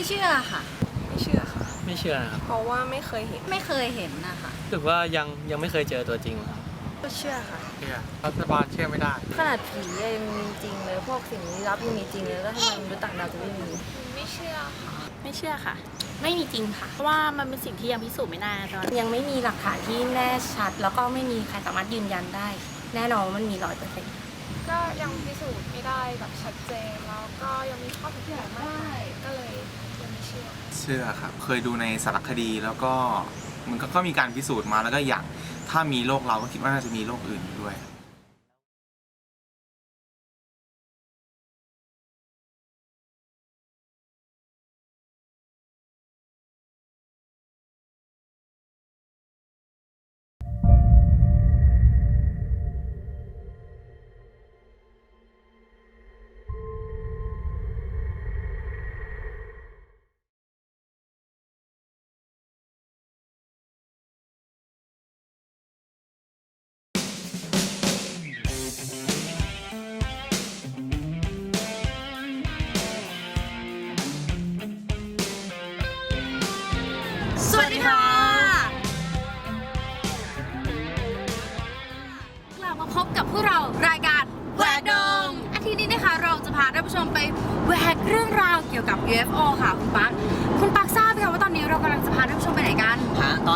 ไม่เชื่อค่ะ ไม่เชื่อค่ะ ไม่เชื่อนะครับเพราะว่าไม่เคยเห็นไม่เคยเห็นนะคะรู้สึกว่ายังยังไม่เคยเจอตัวจริงครับก็เชื่อค่ะ เชื่อรัฐบาลเชื่อไม่ได้ ขนาดผียังมีจริงเลย พวกสิ่งลี้ลับยังมีจริงเลยแล้วทำไมมนุษย์ต่างดาวจะไม่มีไม่เชื่อค่ะ ไม่เชื่อค่ะ ไม่มีจริงค่ะ เพราะว่ามันเป็นสิ่งที่ยังพิสูจน์ไม่ได้ตอนนี้ยังไม่มีหลักฐานที่แน่ชัด แล้วก็ไม่มีใครสามารถยืนยันได้ แน่นอนว่ามันมีร้อยเปอร์เซ็นต์ก็ยังพิสูจน์ไม่ได้แบบชัดเจนแล้วก็ยังมีข้อผิดพลาดมากมายก็เลยยังไม่ เชื่อครับเคยดูในสารคดีแล้วก็มันก็มีการพิสูจน์มาแล้วก็อย่างถ้ามีโรคเราก็คิดว่าน่าจะมีโรคอื่นด้วย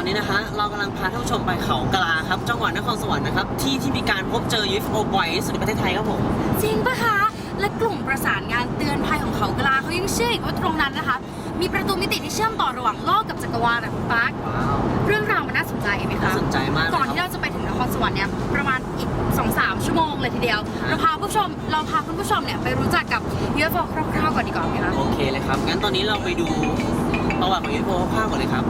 นนี้นะฮะเรากำลังพาท่านผู้ชมไปเขากลาครับ จังหวัดนครสวรรค์นะครับ ที่ที่มีการพบเจอ UFO บ่อยที่สุดในประเทศไทยครับผม จริงปะคะ และกลุ่มประสานงานเตือนภัยของเขากลาเขายังเชื่ออีกว่าตรงนั้นนะคะ มีประตูมิติที่เชื่อมต่อระหว่างโลกกับจักรวาลนะคุณปักว้าวเรื่องราวมันน่าสนใจไหมคะ น่าสนใจมากเลยก่อนครับที่เราจะไปถึงนครสวรรค์เนี่ยประมาณอีก2-3ชั่วโมงเลยทีเดียวฮะเราพาคุณผู้ชมเราพาคุณผู้ชมเนี่ยไปรู้จักกับ UFO คร่าวๆก่อนดีกว่าไหมคะ โอเคเลยครับ งั้นตอนนี้เราไปดูประวัติของ UFO คร่าวๆก่อนเลยครับ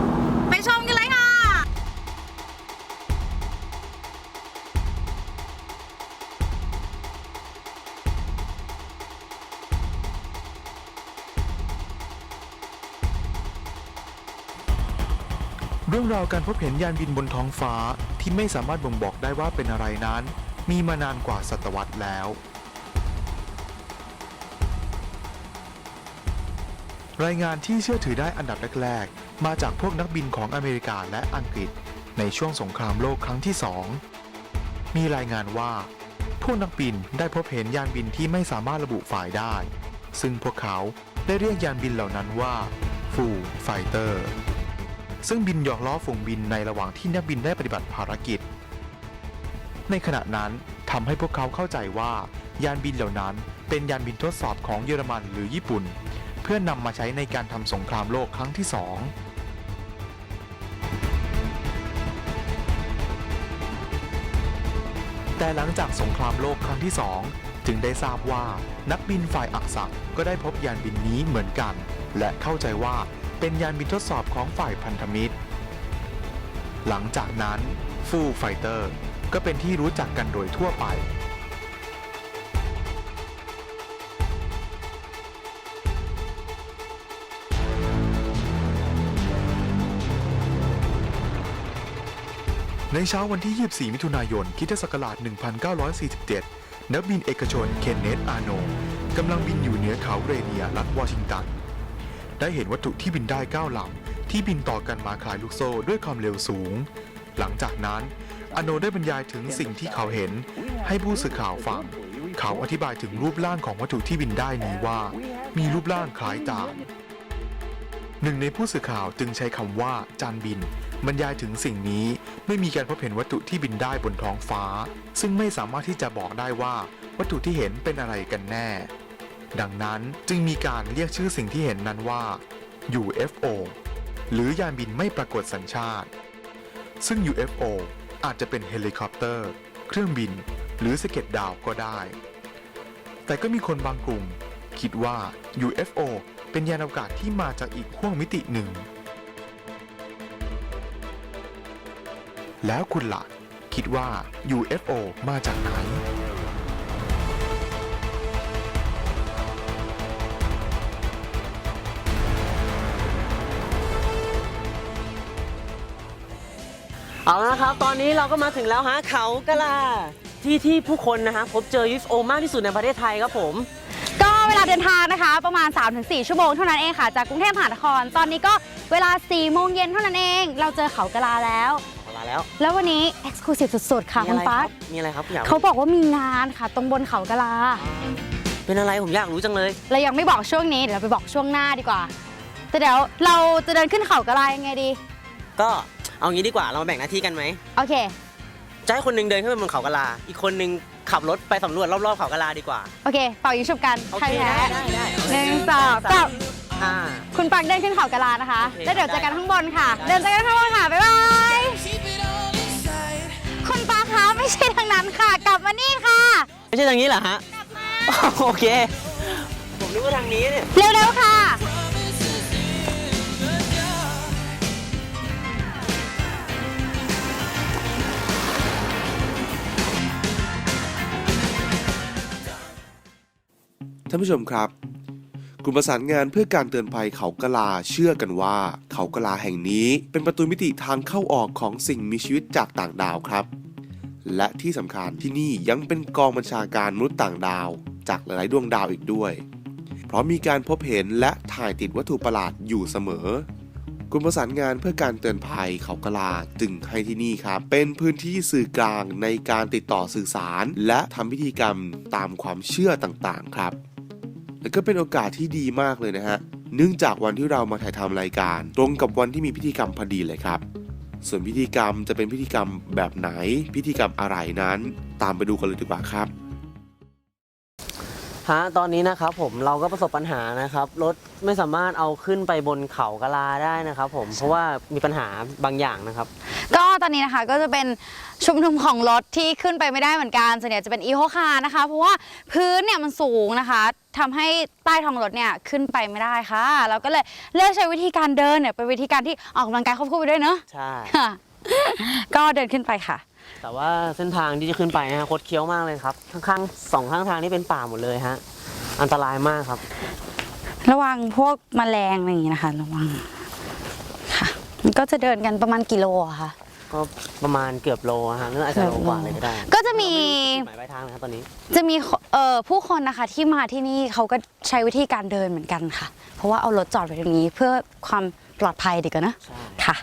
ราวการพบเห็นยานบินบนท้องฟ้าที่ไม่สามารถบ่งบอกได้ว่าเป็นอะไรนั้น มีมานานกว่าศตวรรษแล้ว รายงานที่เชื่อถือได้อันดับแรกๆ มาจากพวกนักบินของอเมริกาและอังกฤษ ในช่วงสงครามโลกครั้งที่สอง มีรายงานว่า พวกนักบินได้พบเห็นยานบินที่ไม่สามารถระบุฝ่ายได้ ซึ่งพวกเขาได้เรียกยานบินเหล่านั้นว่าฟูไฟเตอร์ ซึ่งบินหยอกล้อฝูงบินในระหว่างที่นักบินได้ปฏิบัติภารกิจ ในขณะนั้นทำให้พวกเขาเข้าใจว่า ยานบินเหล่านั้นเป็นยานบินทดสอบของเยอรมันหรือญี่ปุ่น เพื่อนำมาใช้ในการทำสงครามโลกครั้งที่สองแต่หลังจากสงครามโลกครั้งที่สองจึงได้ทราบว่านักบินฝ่ายอักษะก็ได้พบยานบินนี้เหมือนกัน และเข้าใจว่า เป็นยานบินทดสอบของฝ่ายพันธมิตร หลังจากนั้นฟูไฟเตอร์ก็เป็นที่รู้จักกันโดยทั่วไปในเช้าวันที่ 24 มิถุนายนคริสตศักราช 1947 นักบินเอกชน เคนเนตอาโนกำลังบินอยู่เหนือเขาเรเนียรัฐวอชิงตัน ได้เห็นวัตถุที่บินได้9ลำที่บินต่อกันมาคล้ายลูกโซ่ด้วยความเร็วสูง หลังจากนั้น อโนได้บรรยายถึงสิ่งที่เขาเห็น ให้ผู้สื่อข่าวฟัง เขาอธิบายถึงรูปร่างของวัตถุที่บินได้นี้ว่า มีรูปร่างคล้ายจานหนึ่งในผู้สื่อข่าวจึงใช้คำว่า จานบิน บรรยายถึงสิ่งนี้ไม่มีการพบเห็นวัตถุที่บินได้บนท้องฟ้า ซึ่งไม่สามารถที่จะบอกได้ว่า วัตถุที่เห็นเป็นอะไรกันแน่ ดังนั้นจึงมีการเรียกชื่อสิ่งที่เห็นนั้นว่า UFO หรือยานบินไม่ปรากฏสัญชาติ ซึ่ง UFO อาจจะเป็นเฮลิคอปเตอร์ เครื่องบิน หรือสะเก็ดดาวก็ได้ แต่ก็มีคนบางกลุ่ม คิดว่า UFO เป็นยานอวกาศที่มาจากอีกห้วงมิติหนึ่ง แล้วคุณล่ะ คิดว่า UFO มาจากไหน เอาละนะครับ ตอนนี้เราก็มาถึงแล้วฮะเขากะลาที่ที่ผู้คนนะฮะพบเจอ UFO มากที่สุดในประเทศไทยครับผม ก็เวลาเดินทางนะคะ ประมาณ 3-4 ชั่วโมงเท่านั้นเองค่ะ จากกรุงเทพมหานคร ตอนนี้ก็เวลา 4 โมงเย็นเท่านั้นเอง เราเจอเขากะลาแล้วเวลาแล้วแล้ววันนี้ Exclusive สุดๆ ค่ะมีคุอะณไรคปั๊รักมีอะไรครับอยากเขาบอกว่ามีงานค่ะ ตรงบนเขากะลาเป็นอะไรผมอยากรู้จังเลยเรายังไม่บอกช่วงนี้เดี๋ยวเราไปบอกช่วงหน้าดีกว่าแต่เดี๋ยวเราจะเดินขึ้นเขากะลายังไงดี ก็ เอางี้ดีกว่าเรามาแบ่งหน้าที่กันไหมโอเค จะให้คนหนึงเดินขึ้นไปบนเขากะลา อีกคนหนึงขับรถไปสำรวจรอบๆเขากะลาดีกว่าโอเค เป่ายิงฉุบกันโอใครเคแพ้ ได้ได้ได้หนึ่งสองสาม อ่า คุณปักเดินขึ้นเขากะลานะคะ โอเคแล้วเดี๋ยวเจอกันได้ข้างบนค่ะ ได้ เดินเจอกันข้างบนค่ะ บ๊ายบาย คุณปักคะไม่ใช่ทางนั้นค่ะ กลับมานี่ค่ะ ไม่ใช่ทางนี้เหรอฮะ โอเค ผมนึกว่าทางนี้เนี่ย เร็วๆค่ะ ท่านผู้ชมครับ กลุ่มประสานงานเพื่อการเตือนภัยเขากะลาเชื่อกันว่า เขากะลาแห่งนี้ เป็นประตูมิติทางเข้าออกของสิ่งมีชีวิตจากต่างดาวครับ และที่สำคัญที่นี่ยังเป็นกองบัญชาการมนุษย์ต่างดาว จากหลายดวงดาวอีกด้วย เพราะมีการพบเห็นและถ่ายติดวัตถุประหลาดอยู่เสมอกลุ่มประสานงานเพื่อการเตือนภัยเขากลาจึงให้ที่นี่ครับ เป็นพื้นที่สื่อกลางในการติดต่อสื่อสาร และทำพิธีกรรมตามความเชื่อต่างๆ ครับ และก็เป็นโอกาสที่ดีมากเลยนะฮะ เนื่องจากวันที่เรามาถ่ายทำรายการ ตรงกับวันที่มีพิธีกรรมพอดีเลยครับ ส่วนพิธีกรรมจะเป็นพิธีกรรมแบบไหน พิธีกรรมอะไรนั้น ตามไปดูกันเลยดีกว่าครับฮะตอนนี้นะครับผมเราก็ประสบปัญหานะครับรถไม่สามารถเอาขึ้นไปบนเขากะลาได้นะครับผมเพราะว่ามีปัญหาบางอย่างนะครับ ก็ตอนนี้นะคะก็จะเป็นชุมนุมของรถที่ขึ้นไปไม่ได้เหมือนกันส่วนใหญ่จะเป็นอีโคคาร์นะคะ เพราะว่าพื้นเนี่ยมันสูงนะคะ ทำให้ใต้ท้องรถเนี่ยขึ้นไปไม่ได้ค่ะ เราก็เลยเลือกใช้วิธีการเดินเนี่ยเป็นวิธีการที่ออกกำลังกายควบคู่ไปด้วยเนอะใช่ ค่ะ ก็เดินขึ้นไปค่ะ แต่ว่าเส้นทางที่จะขึ้นไปนะฮะคดเคี้ยวมากเลยครับข้างๆสองข้างทางนี่เป็นป่าหมดเลยฮะอันตรายมากครับ ระวังพวกแมลงอะไรอย่างนี้นะคะ ระวังค่ะมันก็จะเดินกันประมาณกิโลอะค่ะ ก็ประมาณเกือบโลฮะหรืออาจจะโลกว่าเลยก็ได้ก็จะมี หมายปลายทางนะครับตอนนี้ จะมีเอ่อผู้คนนะคะที่มาที่นี่เขาก็ใช้วิธีการเดินเหมือนกันค่ะ เพราะว่าเอารถจอดไว้ตรงนี้เพื่อความปลอดภัยดีกว่านะ ใช่ ค่ะ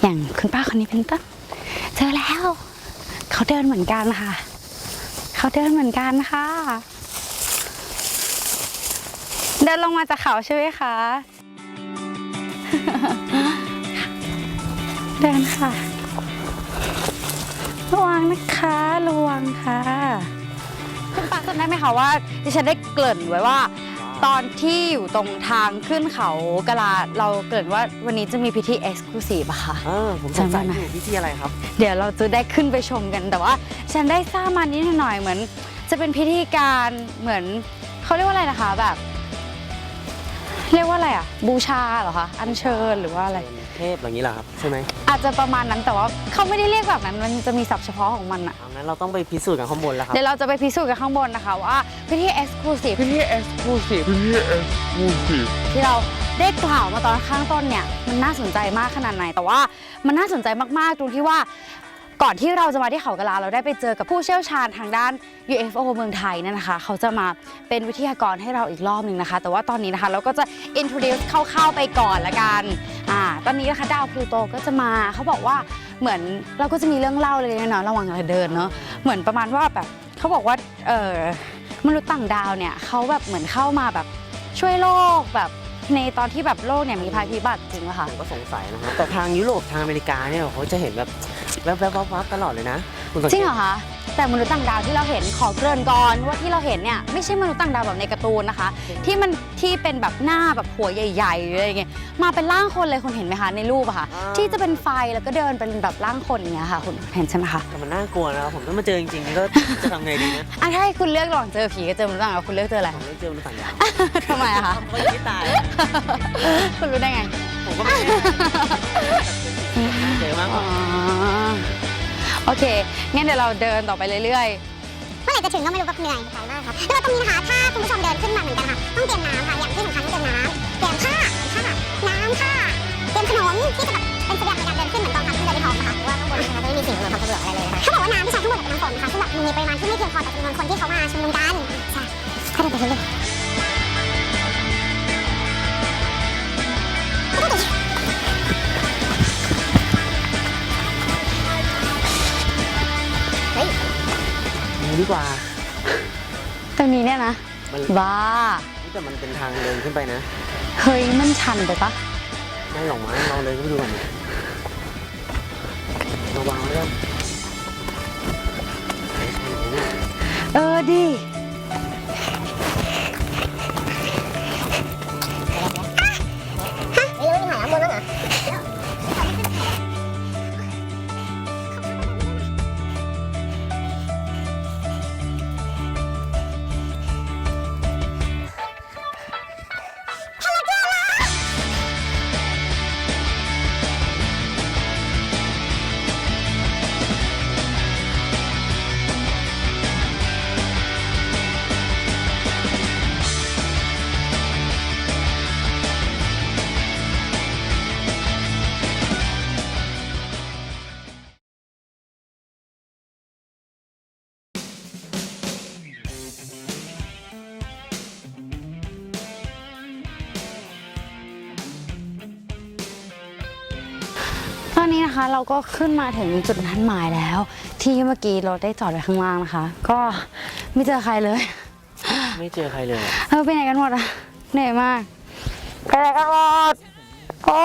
อย่างคุณป้าคนนี้เป็นต้นเจอแล้ว เขาเดินเหมือนกันค่ะ เขาเดินเหมือนกันค่ะ เดินลงมาจากเขาใช่ไหมคะ เดินค่ะ ระวังนะคะระวังค่ะ คุณปาจำได้ไหมคะว่าดิฉันได้เกริ่นไว้ว่า ตอนที่อยู่ตรงทางขึ้นเขากะลาเราเกริ่นว่าวันนี้จะมีพิธีเอ็กซ์คลูซีฟอะค่ะ เออผมสงสัยจำได้ไหมอยู่พิธีอะไรครับ เดี๋ยวเราจะได้ขึ้นไปชมกันแต่ว่าฉันได้ทราบมานิดหน่อยเหมือน จะเป็นพิธีการเหมือนเขาเรียกว่าอะไรนะคะแบบ เรียกว่าอะไรอะบูชาเหรอคะอัญเชิญหรือว่าอะไร เทพอย่างนี้เหรอครับใช่ไหมอาจจะประมาณนั้นแต่ว่าเขาไม่ได้เรียกแบบนั้น มันจะมีศัพท์เฉพาะของมันอะเอางั้นเราต้องไปพิสูจน์กันข้างบนแล้วครับ เดี๋ยวเราจะไปพิสูจน์กันข้างบนนะคะว่าพิธี exclusive พิธี exclusive พิธี exclusive ที่เราได้กล่าวมาตอนข้างต้นเนี่ยมันน่าสนใจมากขนาดไหน แต่ว่ามันน่าสนใจมากๆตรงที่ว่า ก่อนที่เราจะมาที่เขากะลาเราได้ไปเจอกับผู้เชี่ยวชาญทางด้าน UFO เมืองไทยเนี่ยนะคะ เขาจะมาเป็นวิทยากรให้เราอีกรอบหนึ่งนะคะ แต่ว่าตอนนี้นะคะเราก็จะ introduce คร่าวๆไปก่อนละกันอ่าตอนนี้นะคะดาวพลูโตก็จะมาเขาบอกว่าเหมือนเราก็จะมีเรื่องเล่าเลยนะเนาะระหว่างเราเดินเนาะเหมือนประมาณว่าแบบเขาบอกว่าเออมนุษย์ต่างดาวเนี่ยเขาแบบเหมือนเข้ามาแบบช่วยโลกแบบ ในตอนที่แบบโลกเนี่ยมีภัยพิบัติจริงป่ะคะผมก็สงสัยนะฮะแต่ทางยุโรปทางอเมริกาเนี่ยเขาจะเห็นแบบแวบๆวับๆตลอดเลยนะคุณสังจเกริงตเหรอคะ แต่มนุษย์ต่างดาวที่เราเห็นขอเกริ่นก่อนว่าที่เราเห็นเนี่ยไม่ใช่มนุษย์ต่างดาวแบบในการ์ตูนนะคะ ที่มันที่เป็นแบบหน้าแบบหัวใหญ่ๆหรืออะไรเงี้ยมาเป็นร่างคนเลยคุณเห็นไหมคะในรูปอะค่ะที่จะเป็นไฟแล้วก็เดินเป็นแบบร่างคนอย่างเงี้ยค่ะคุณเห็นใช่ไหมคะแต่มันน่ากลัวนะครับผมถ้ามาเจอจริงๆนี่ก็จะทำไงดีนะอะถ้าให้คุณเลือกระหว่างเจอผีกับเจอมนุษย์ต่างดาวคุณเลือกเจออะไรผมไม่เจอมนุษย์ต่างดาวทำไมอะคะ เขายังไม่ตายคุณรู้ได้ไงผมก็ไม่แน่เจอมากกอ๋ว่าอ โอเค งั้นเดี๋ยวเราเดินต่อไปเรื่อยเมื่อไหร่จะถึงก็ไม่รู้แบบเหนื่อยไกลมากครับแล้วตรงนี้นะคะถ้าคุณผู้ชมเดินขึ้นมาเหมือนกันค่ะต้องเตรียมน้ำค่ะอย่างที่สำคัญต้องเตรียมน้ำเตรียมผ้าผ้าน้ำค่ะเตรียมขนมที่จะแบบเป็นเสบียงในการเดินขึ้นเหมือนกองทัพที่เดินในท้องค่ะเพราะว่าข้างบนนะคะจะไม่มีสิ่งอำนวยความสะดวกอะไรเลยนะคะเขาบอกว่าน้ำที่ใช้ทั้งหมดเป็นน้ำฝนค่ะซึ่งแบบมีในปริมาณที่ไม่เพียงพอต่อจำนวนคนที่เขามาชุมนุมกันใช่นี่ ดีกว่า ตรงนี้เนี่ยนะ มันบ้า แต่มันเป็นทางเดินขึ้นไปนะ เฮ้ย มันชันไปปะไม่หรอกมั้งลองเดินขึ้นไปดูก่อนระวังเรื่องเออดี นนี้นะคะ เราก็ขึ้นมาถึงจุดนัดหมายแล้ว ที่เมื่อกี้เราได้จอดไว้ข้างล่างนะคะ ก็ไม่เจอใครเลยไม่เจอใครเลยอะเออไปไหนกันหมดอะเหนื่อยมากไปไหนกันหมดโอ้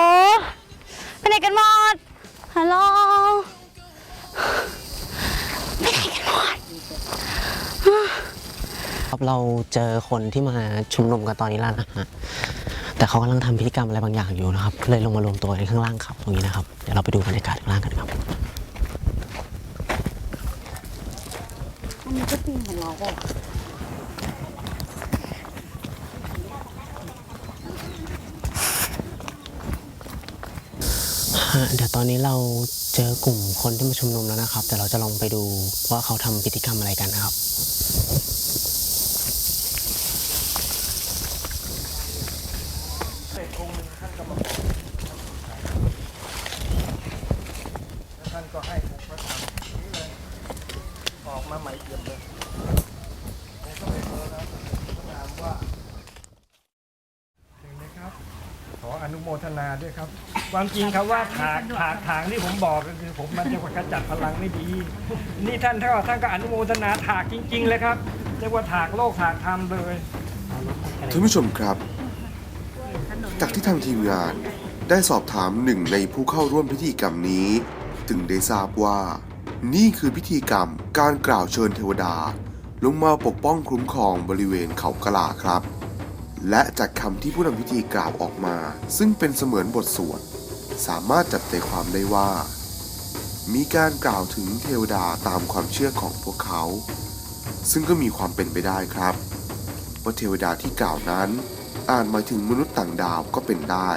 ไปไหนกันหมดฮัลโหลไปไหนกันหมดครับเราเจอคนที่มาชุมนุมกันตอนนี้แล้วนะฮะ แต่เขากำลังทำพิธีกรรมอะไรบางอย่างอยู่นะครับเลยลงมารวมตัวกันข้างล่างครับ ตรงนี้นะครับ เดี๋ยวเราไปดูบรรยากาศข้างล่างกันครับ อันนี้ก็ปีนของเราเปล่าฮะเดี๋ยวตอนนี้เราเจอกลุ่มคนที่มาชุมนุมแล้วนะครับ แต่เราจะลองไปดูว่าเขาทำพิธีกรรมอะไรกันนะครับ ท่านก็ให้องค์พระธรรมนี่เลยออกมาใหม่เอี่ยมเลยผมก็เลยโทรนะถามว่าถึงนะครับ ขออนุโมทนาด้วยครับ ความจ ริงครับว่าถากถากถางที่ผมบอกก็คือ ผมมันจะกระจัดพลังไม่ดี นี่ท่านท่านท่านก็อนุโมทนาถากจริง ๆ เลยครับเรียกว่าถากโลกถากธรรมเลยท่านผู้ชมครับ จากที่ทางทีมงานได้สอบถามหนึ่งในผู้เข้าร่วมพิธีกรรมนี้จึงได้ทราบว่า นี่คือพิธีกรรมการกล่าวเชิญเทวดา ลงมาปกป้องคุ้มครองบริเวณเขากะลาครับ และจากคำที่ผู้นำพิธีกล่าวออกมา ซึ่งเป็นเสมือนบทสวด สามารถจับใจความได้ว่า มีการกล่าวถึงเทวดาตามความเชื่อของพวกเขา ซึ่งก็มีความเป็นไปได้ครับ ว่าเทวดาที่กล่าวนั้นอาจหมายถึงมนุษย์ต่างดาวก็เป็นได้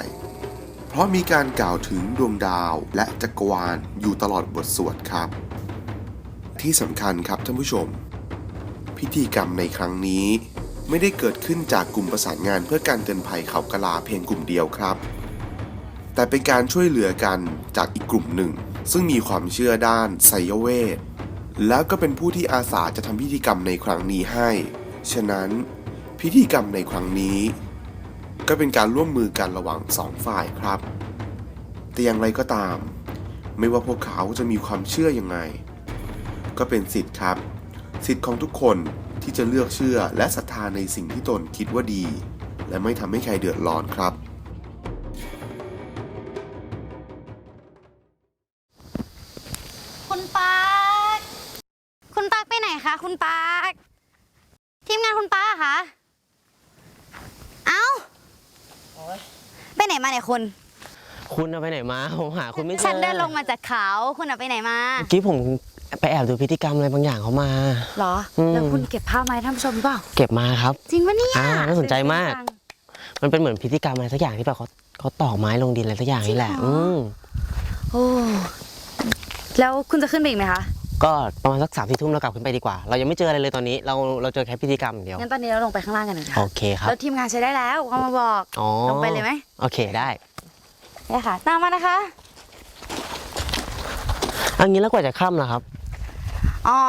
เพราะมีการกล่าวถึงดวงดาวและจักรวาลอยู่ตลอดบทสวดครับ ที่สำคัญครับท่านผู้ชม พิธีกรรมในครั้งนี้ไม่ได้เกิดขึ้นจากกลุ่มประสานงานเพื่อการเตือนภัยเขากะลาเพียงกลุ่มเดียวครับ แต่เป็นการช่วยเหลือกันจากอีกกลุ่มหนึ่ง ซึ่งมีความเชื่อด้านไสยเวท แล้วก็เป็นผู้ที่อาสาจะทำพิธีกรรมในครั้งนี้ให้ ฉะนั้นพิธีกรรมในครั้งนี้ ก็เป็นการร่วมมือกันระหว่างสองฝ่ายครับ แต่อย่างไรก็ตาม ไม่ว่าพวกเขาจะมีความเชื่อยังไง ก็เป็นสิทธิ์ครับ สิทธิ์ของทุกคนที่จะเลือกเชื่อและศรัทธาในสิ่งที่ตนคิดว่าดี และไม่ทำให้ใครเดือดร้อนครับ ไปไหนมาเนี่ยคุณคุณเอาไปไหนมา ผมหาคุณไม่เจอฉันเดินลงมาจากเขาคุณเอาไปไหนมาเมื่อกี้ผมไปแอบดูพิธีกรรมอะไรบางอย่างเขามาเหรออืมแล้วคุณเก็บภาพมาให้ท่านผู้ชมหรือเปล่าเก็บมาครับ จริงปะเนี่ยอ่าน่าสนใจมาก มันเป็นเหมือนพิธีกรรมอะไรสักอย่างที่แบบเขาเขาตอกไม้ลงดินอะไรสักอย่างนี่แหละ อืมโอ้แล้วคุณจะขึ้นไปอีกไหมคะ ก็ประมาณสักสามสี่ทุ่มเรากลับขึ้นไปดีกว่า เรายังไม่เจออะไรเลยตอนนี้ เราเราเจอแค่พิธีกรรมอย่างเดียว งั้นตอนนี้เราลงไปข้างล่างกันนะคะโอเคครับ แล้วทีมงานใช้ได้แล้วเขามาบอก อ๋อลงไปเลยไหมโอเคได้ได้ค่ะ ตามมานะคะอันนี้แล้วกว่าจะค่ำนะครับ อ๋อ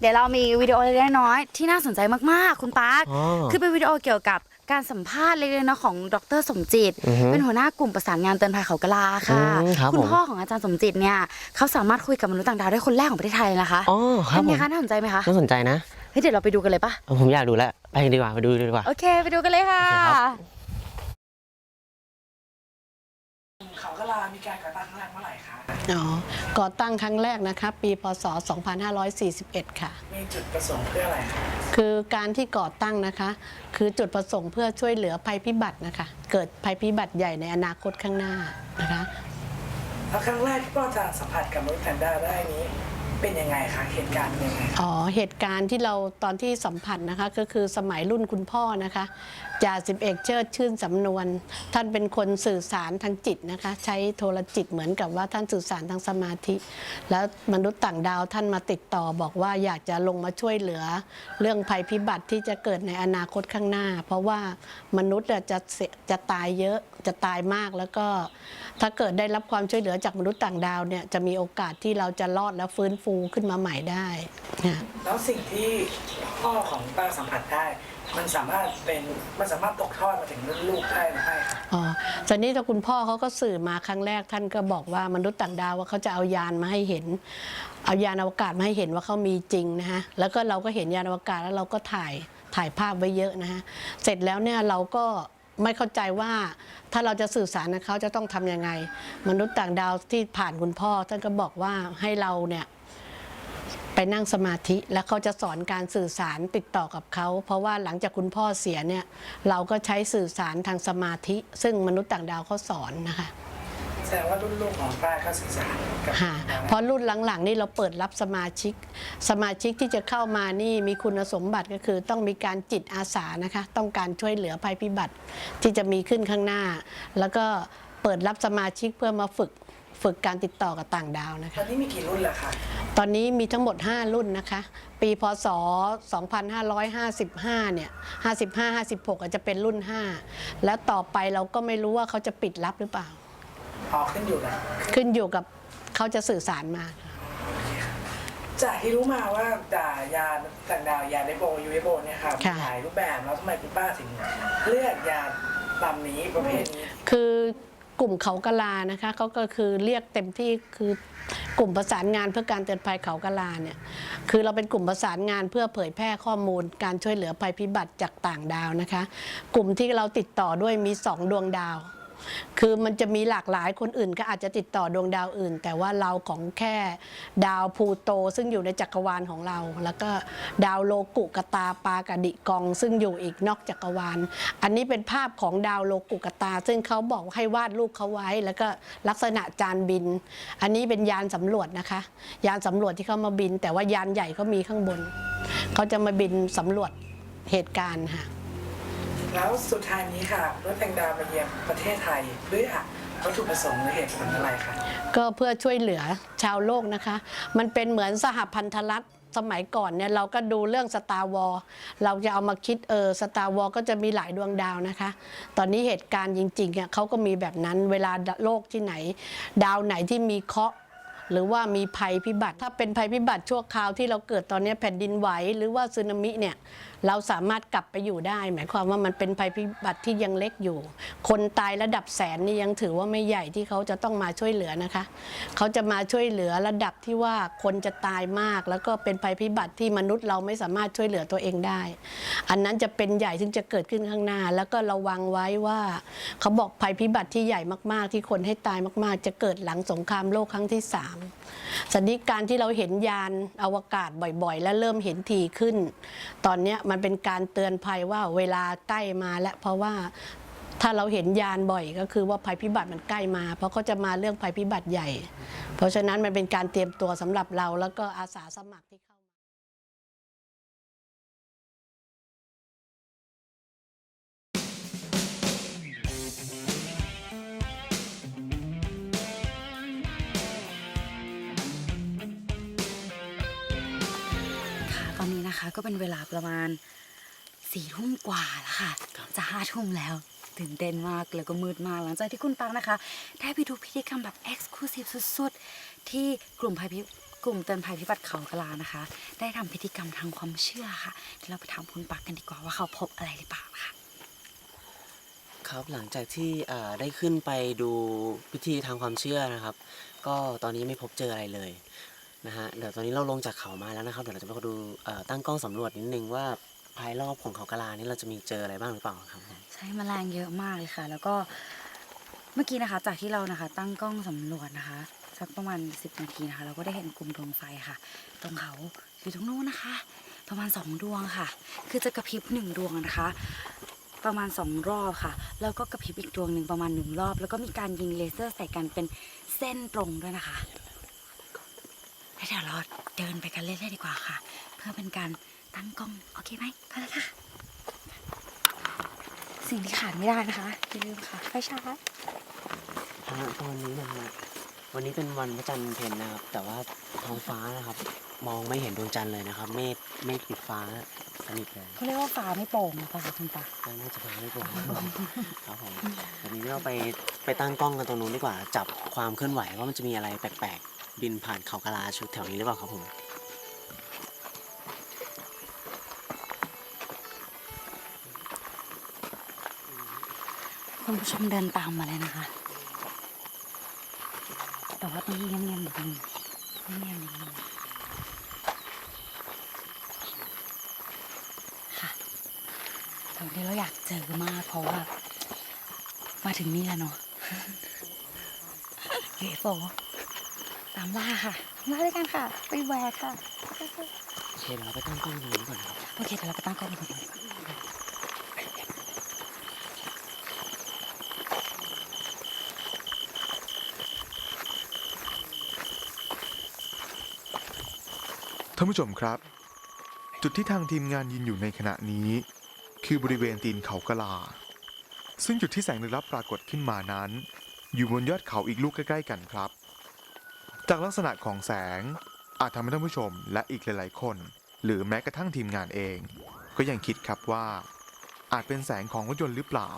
เดี๋ยวเรามีวิดีโอเล็กๆน้อยๆที่น่าสนใจมากๆ คุณปาร์ค อ๋อ คือเป็นวิดีโอเกี่ยวกับ การสัมภาษณ์เล็กๆนะของดรสมจิต อือฮึเป็นหัวหน้ากลุ่มประสานงานเตือนภัยเขากะลาค่ะ อืมครับคุณผม พ่อของอาจารย์สมจิตเนี่ยเขาสามารถคุยกับมนุษย์ต่างดาวได้คนแรกของประเทศไทยเลยนะคะอ๋อครับเป็นผไงมคะน่าสนใจไหมคะน่าสนใจนะเฮ้ยเดี๋ยวเราไปดูกันเลยปะเออผมอยากดูแล้วไปดีกว่าไปดูดีกว่า โอเค ไปดูกันเลยค่ะ โอเคครับ เขากะลามีการก่อตั้งครั้งแรกเมื่อไหร่คะ อ๋อก่อตั้งครั้งแรกนะคะ ปีพศ 2541 ค่ะ มีจุดประสงค์เพื่ออะไรคะคือการที่ก่อตั้งนะคะ คือจุดประสงค์เพื่อช่วยเหลือภัยพิบัตินะคะ เกิดภัยพิบัติใหญ่ในอนาคตข้างหน้านะคะ แล้วครั้งแรกที่พ่อจะสัมผัสกับมนุษย์แพนด้าได้นี้ เป็นยังไงคะเหตุการณ์เป็นยังไงอ๋อเหตุการณ์ที่เราตอนที่สัมผัสนะคะ ก็คือสมัยรุ่นคุณพ่อนะคะจ่าสิบเอกเชิดชื่นสำนวน ท่านเป็นคนสื่อสารทางจิตนะคะ ใช้โทรจิตเหมือนกับว่าท่านสื่อสารทางสมาธิ แล้วมนุษย์ต่างดาวท่านมาติดต่อบอกว่าอยากจะลงมาช่วยเหลือ เรื่องภัยพิบัติที่จะเกิดในอนาคตข้างหน้า เพราะว่ามนุษย์จะเสียจะตายเยอะจะตายมากแล้วก็ ถ้าเกิดได้รับความช่วยเหลือจากมนุษย์ต่างดาวเนี่ยจะมีโอกาสที่เราจะรอดและฟื้นฟูขึ้นมาใหม่ได้ค่ะแล้วสิ่งที่พ่อของป้าสัมผัสได้ มันสามารถเป็นมันสามารถตกทอดมาถึงรุ่นลูกได้หรือไม่คะอ๋อตอนนี้ถ้าคุณพ่อเขาก็สื่อมาครั้งแรกท่านก็บอกว่ามนุษย์ต่างดาวว่าเขาจะเอายานมาให้เห็น เอายานอวกาศมาให้เห็นว่าเขามีจริงนะฮะแล้วก็เราก็เห็นยานอวกาศแล้วเราก็ถ่ายถ่ายภาพไว้เยอะนะฮะเสร็จแล้วเนี่ยเราก็ไม่เข้าใจว่าถ้าเราจะสื่อสารกับเขาจะต้องทำยังไง มนุษย์ต่างดาวที่ผ่านคุณพ่อท่านก็บอกว่าให้เราเนี่ย ไปนั่งสมาธิแล้วเขาจะสอนการสื่อสารติดต่อกับเขา เพราะว่าหลังจากคุณพ่อเสียเนี่ยเราก็ใช้สื่อสารทางสมาธิ ซึ่งมนุษย์ต่างดาวเขาสอนนะคะแสดงว่ารุ่นลูกของป้าก็สื่อสารกับค่ะเพราะรุ่นหลังๆ นี่เราเปิดรับสมาชิก สมาชิกที่จะเข้ามานี่มีคุณสมบัติก็คือ ต้องมีการจิตอาสานะคะ ต้องการช่วยเหลือภัยพิบัติที่จะมีขึ้นข้างหน้า แล้วก็เปิดรับสมาชิกเพื่อมาฝึก ฝึกการติดต่อกับต่างดาวนะคะ ตอนนี้มีกี่รุ่นแล้วคะตอนนี้มีทั้งหมด 5 รุ่นนะคะ ปีพศ 2555 เนี่ย 55 56อาจจะเป็นรุ่น 5 แล้วต่อไปเราก็ไม่รู้ว่าเขาจะปิดรับหรือเปล่าออกขึ้นอยู่แล้วขึ้นอยู่กับเขาจะสื่อสารมา จากที่รู้มาว่าด่ายานต่างดาวยานเอโบยูเอโบเนี่ยค่ะมีค่ะ หลายรูปแบบแล้วทำไมคุณป้าถึงเลือกยานลำนี้ประเภทนี้ คือ กลุ่มเขากะลานะคะเขาก็คือเรียกเต็มที่คือกลุ่มประสานงานเพื่อการเตือนภัยเขากะลาเนี่ยคือเราเป็นกลุ่มประสานงานเพื่อเผยแพร่ข้อมูล การช่วยเหลือภัยพิบัติจากต่างดาวนะคะ กลุ่มที่เราติดต่อด้วยมีสองดวงดาว คือมันจะมีหลากหลายคนอื่นก็อาจจะติดต่อดวงดาวอื่น แต่ว่าเราของแค่ดาวพูโตซึ่งอยู่ในจักรวาลของเรา แล้วก็ดาวโลกุกตาปากะดิกอง ซึ่งอยู่อีกนอกจักรวาล อันนี้เป็นภาพของดาวโลกุกตา ซึ่งเขาบอกให้วาดรูปเขาไว้ แล้วก็ลักษณะจานบิน อันนี้เป็นยานสำรวจนะคะ ยานสำรวจที่เขามาบิน แต่ว่ายานใหญ่เขามีข้างบนเขาจะมาบินสำรวจเหตุการณ์ค่ะ แล้วสุดท้ายนี้ค่ะรถแตงดาวมาเยือนประเทศไทยด้วยอะวัตถุประสงค์หรือเหตุผลอะไรคะก็เพื่อช่วยเหลือชาวโลกนะคะ มันเป็นเหมือนสหพันธรัฐสมัยก่อนเนี่ยเราก็ดูเรื่องสตาร์วอลเราจะเอามาคิดเออสตาร์วอลก็จะมีหลายดวงดาวนะคะ ตอนนี้เหตุการณ์จริงๆอะเขาก็มีแบบนั้นเวลาโลกที่ไหน ดาวไหนที่มีเคราะห์หรือว่ามีภัยพิบัติ ถ้าเป็นภัยพิบัติชั่วคราวที่เราเกิดตอนนี้แผ่นดินไหวหรือว่าสึนามิเนี่ย เราสามารถกลับไปอยู่ได้ หมายความว่ามันเป็นภัยพิบัติที่ยังเล็กอยู่ คนตายระดับแสนนี่ยังถือว่าไม่ใหญ่ที่เขาจะต้องมาช่วยเหลือนะคะ เขาจะมาช่วยเหลือระดับที่ว่าคนจะตายมาก แล้วก็เป็นภัยพิบัติที่มนุษย์เราไม่สามารถช่วยเหลือตัวเองได้ อันนั้นจะเป็นใหญ่ซึ่งจะเกิดขึ้นข้างหน้า แล้วก็ระวังไว้ว่า เขาบอกภัยพิบัติที่ใหญ่มากๆ ที่คนให้ตายมากๆ จะเกิดหลังสงครามโลกครั้งที่สามสันนิการที่เราเห็นยานอวกาศบ่อยๆ และเริ่มเห็นทีขึ้น ตอนนี้ยมันเป็นการเตือนภัยว่าเวลาใกล้มาแล้วเพราะว่าถ้าเราเห็นยานบ่อยก็คือว่าภัยพิบัติมันใกล้มา เพราะเขาจะมาเรื่องภัยพิบัติใหญ่ เพราะฉะนั้นมันเป็นการเตรียมตัวสำหรับเราแล้วก็อาสาสมัครที่เข้า นนี้นะคะ ก็เป็นเวลาประมาณสี่ทุ่มกว่าแล้วค่ะ จะห้าทุ่มแล้ว ตื่นเต้นมากแล้วก็มืดมากหลังจากที่คุณปังนะคะ ได้ไปดูพิธีกรรมแบบเอ็กซ์คลูซีฟสุดๆ ที่กลุ่มภัยพิกลุ่มเตือนภัยพิบัติเขากะลานะคะ ได้ทำพิธีกรรมทางความเชื่อค่ะเดี๋ยวเราไปถามคุณปักกันดีกว่าว่าเขาพบอะไรหรือเปล่าค่ะ ครับหลังจากที่อ่าได้ขึ้นไปดูพิธีทางความเชื่อนะครับ ก็ตอนนี้ไม่พบเจออะไรเลย นะฮะเดี๋ยวตอนนี้เราลงจากเขามาแล้วนะครับเดี๋ยวเราจะไปดูตั้งกล้องสำรวจนิดนึงว่าภายรอบของเขากะลานี่เราจะมีเจออะไรบ้างหรือเปล่าครับใช้แมลงเยอะมากเลยค่ะ แล้วก็เมื่อกี้นะคะ จากที่เรานะคะ ตั้งกล้องสำรวจนะคะสักประมาณ 10 นาทีนะคะ เราก็ได้เห็นกลุ่มดวงไฟค่ะ ตรงเขาอยู่ตรงโน้นนะคะ ประมาณ 2 ดวงค่ะ คือจะกระพริบหนึ่งดวงนะคะ ประมาณ 2 รอบค่ะ แล้วก็กระพริบอีกดวงหนึ่งประมาณหนึ่งรอบ แล้วก็มีการยิงเลเซอร์ใส่กันเป็นเส้นตรงด้วยนะคะ แล้วเดี๋ยวเราเดินไปกันเรื่อยๆดีกว่าค่ะ เพื่อเป็นการตั้งกล้องโอเคไหมไปเลยค่ะสิ่งที่ขาดไม่ได้นะคะอย่าลืมค่ะไฟฉายฮะตอนนี้นะฮะวันนี้เป็นวันพระจันทร์เพนนะครับ แต่ว่าท้องฟ้านะครับ มองไม่เห็นดวงจันทร์เลยนะครับ เมฆเมฆปิดฟ้าสนิทเลยเขาเรียกว่าฟ้าไม่โปร่งหรือเปล่าคะคุณตาน่าจะฟ้าไม่โปร่งครับผมวันนี้เราไปไปตั้งกล้องกันตรงนู้นดีกว่า จับความเคลื่อนไหวว่ามันจะมีอะไรแปลกๆ บินผ่านเขากะลาชุดแถวนี้หรือเปล่าครับผมคุณผู้ชมเดินตามมาเลยนะคะ แต่ว่าต้องเงียบๆดนึงเงียบๆนิดนึงค่ะตอนนี้เราอยากเจอมากเพราะว่า มาถึงนี่แล้วเนาะเฮ้ยโฟ ตามล่าค่ะตามล่าด้วยกันค่ะไปแหวกค่ะ โอเคเดี๋ยวเราไปตั้งกล้องตรงนู้นก่อนนะครับโอเคเดี๋ยวเราไปตั้งกล้องกันก่อนดีกว่าท่านผู้ชมครับ จุดที่ทางทีมงานยืนอยู่ในขณะนี้ คือบริเวณตีนเขากะลา ซึ่งจุดที่แสงลึกลับปรากฏขึ้นมานั้น อยู่บนยอดเขาอีกลูกใกล้ ๆ กันครับ จากลักษณะของแสง อาจทำให้ท่านผู้ชมและอีกหลาย ๆ คน หรือแม้กระทั่งทีมงานเอง ก็ยังคิดครับว่า อาจเป็นแสงของรถยนต์หรือเปล่า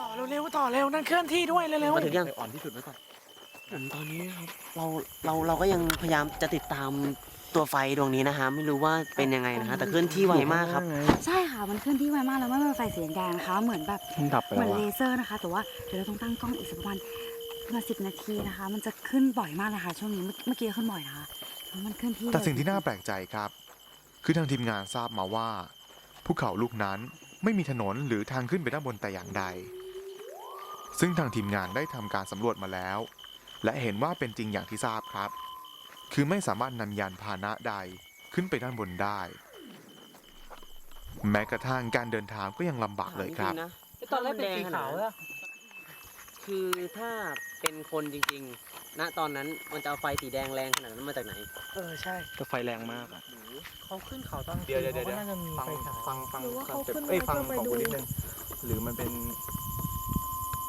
ต่อเร็วๆต่อเร็วนั่นเคลื่อนที่ด้วยเร็วมาถึงยังอ่อนที่สุดไว้ก่อน ผมตอนนี้นะครับเราเราเราก็ยังพยายามจะติดตาม ตัวไฟดวงนี้นะฮะไม่รู้ว่าเป็นยังไงนะฮะแต่เคลื่อนที่ไวมากครับ ใช่ค่ะ มันเคลื่อนที่ไวมากแล้วไม่เป็นไฟสีแดงนะคะเหมือนแบบมันดับไปเหมืแล้อนวอะเลเซอร์นะคะ แต่ว่าเดี๋ยวเราต้องตั้งกล้องอีกสักประมาณประมาณสิบนาทีนะคะ มันจะขึ้นบ่อยมากเลยค่ะช่วงนี้เมื่อเมื่อกี้ขึ้นบ่อยนะคะแล้วมันเคลื่อนที่แต่สิ่งที่เร็วน่าแปลกใจครับ คือทางทีมงานทราบมาว่าภูเขาลูกนั้นไม่มีถนนหรือทางขึ้นไปด้านบนแต่อย่างใด ซึ่งทางทีมงานได้ทำการสำรวจมาแล้ว และเห็นว่าเป็นจริงอย่างที่ทราบครับ คือไม่สามารถนำยานพาหนะใดขึ้นไปด้านบนได้ แม้กระทั่งการเดินทางก็ยังลำบากเลยครับถามจงๆนะตอนแรกเป็นสีขาวอะคือถ้าเป็นคนจริงๆ ณ ตอนนั้นมันจะเอาไฟสีแดงแรงขนาดนั้นมาจากไหน เออ ใช่ก็ไฟแรงมากอะเขาขึ้นเขาตอนเดี๋ยวเดี๋ยวเดี๋ยวขาก็น่าจะมีฟังไฟฉายฟังฟังหรือว่าเขาคอนซ็ปขึ้นต์เอ้ยมาฟังเพื่อของไปคุณดูนิดนึงหรือมันเป็น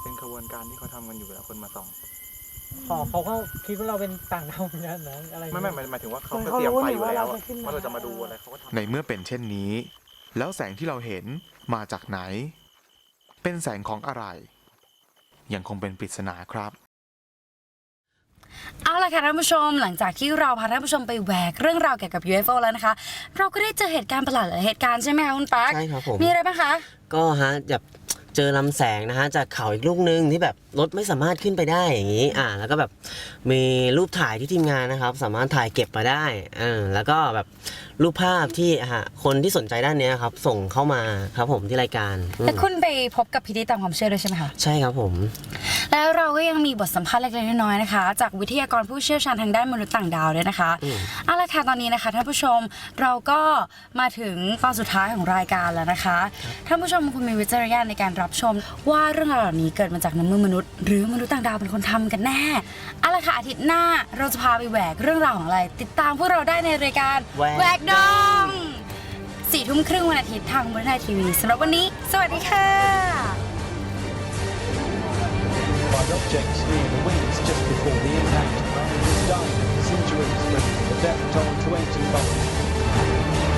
เป็นขบวนการที่เขาทำกันอยู่แล้วคนมาส่อง ขอเขาก็คิดว่าเราเป็นต่างดาวเหมือนกันนะอะไรไม่ไม่หมายหมายถึงว่าเขาคนก็เขาเตรียมรู้ไฟนี่อยู่ว่าแล้เราวจะขึ้นมาว่าเราจะมาดูอะไรเขาก็ทำในเมื่อเป็นเช่นนี้ แล้วแสงที่เราเห็นมาจากไหน เป็นแสงของอะไร ยังคงเป็นปริศนาครับ เอาละค่ะท่านผู้ชมหลังจากที่เราพาท่านผู้ชมไปแหวกเรื่องราวเกี่ยวกับ UFO แล้วนะคะ เราก็ได้เจอเหตุการณ์ประหลาดหลายเหตุการณ์ใช่ไหมคะคุณปั๊กใช่ครับผมมีอะไรบ้างคะ ก็ฮะแบบ เจอลำแสงนะฮะจากเขาอีกลูกหนึ่งที่แบบรถไม่สามารถขึ้นไปได้อย่างนี้อ่าแล้วก็แบบมีรูปถ่ายที่ทีมงานนะครับ สามารถถ่ายเก็บมาได้อ่าแล้วก็แบบรูปภาพที่ฮะคนที่สนใจด้านเนี้ยครับ ส่งเข้ามาครับผมที่รายการอืมและคุณไปพบกับพิธีตามความเชื่อด้วยใช่ไหมคะ ใช่ครับผม แล้วเราก็ยังมีบทสัมภาษณ์เล็กๆน้อยๆนะคะ จากวิทยากรผู้เชี่ยวชาญทางด้านมนุษย์ต่างดาวด้วยนะคะอืม เอาละค่ะตอนนี้นะคะท่านผู้ชมเราก็มาถึงตอนสุดท้ายของรายการแล้วนะคะท่านผู้ชมคุณมีวิจารณญาณในการรับชม ว่าเรื่องราวเหล่านี้เกิดมาจากน้ำมือมนุษย์ หรือมนุษย์ต่างดาวเป็นคนทำกันแน่เอาละค่ะอาทิตย์หน้าเราจะพาไปแหวกเรื่องราวของอะไร ติดตามพวกเราได้ในรายการแหวกแหวกดองสี่ทุ่มครึ่งวันอาทิตย์ทางบนไทยทีวีสำหรับวันนี้ สวัสดีค่ะ by objects near the wings just before the impact. One was dying of his injuries, but the death toll to 85